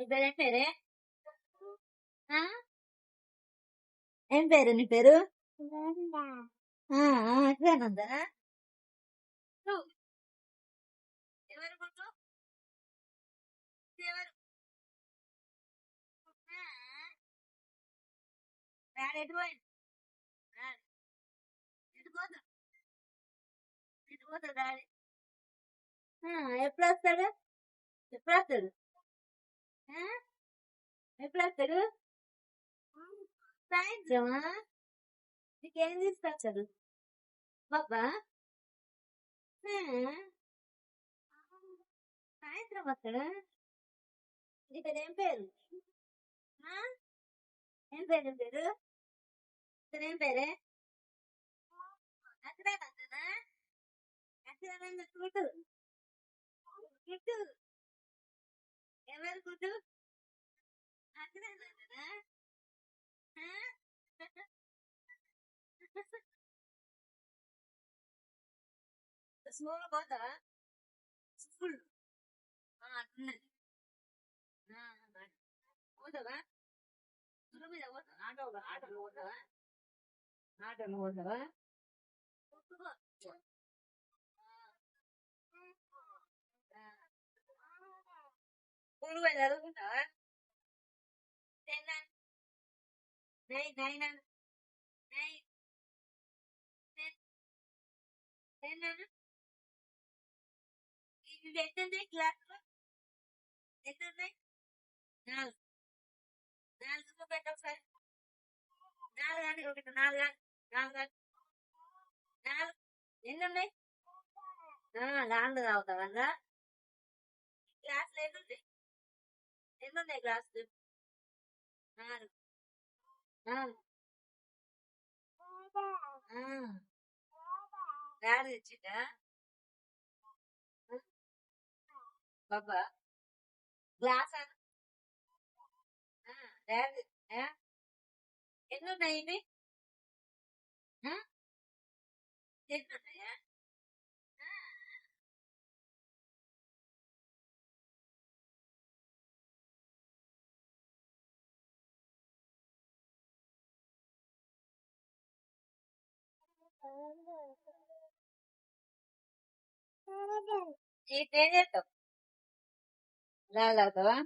పేరు ఏం పేరే నీ పేరు ఎటు ఎటు ఎటు డాడీ ఎప్పుడు వస్తాడు ఎప్పుడు వస్తాడు? ఎప్పుడు వస్తాడు సాయంత్రమా నీకేం తీసుకొచ్చాడు బాబా? సాయంత్రం వస్తాడా నీ పేరు ఏం పేరు? ఏం పేరు ఏం పేరు? ఇతను ఏం పేరే? అక్కడేనందనా అక్కడేనంద గుడ్డు అక్కడేనందనా స్కూల్ పోతా స్కూల్ అట్లున్నది పోతావా స్కూల్ మీద పోతా ఆటో ఆటోలో పోతావా ఆటోలో పోతావా స్కూల్ పోయి చదువుకుంటావా ఇది ఎట్టుంది క్లాస్ ఎట్టుంది నాలుగు నాలుగు పెట్ట ఒకసారి నాలుగు అని ఒకటి నాలుగు నాలుగు అని నాలుగు ఎన్ని ఉన్నాయి నాలుగు తాగుతావా గ్లాసులు ఎన్ని ఉన్నాయి ఎన్ని ఉన్నాయి గ్లాసులు నాలుగు யாரு வச்சுட்ட பாப்பா. கிளாஸ் யாரு? என்ன நைனு என்ன Sí, tiene esto. La, la, ¿va?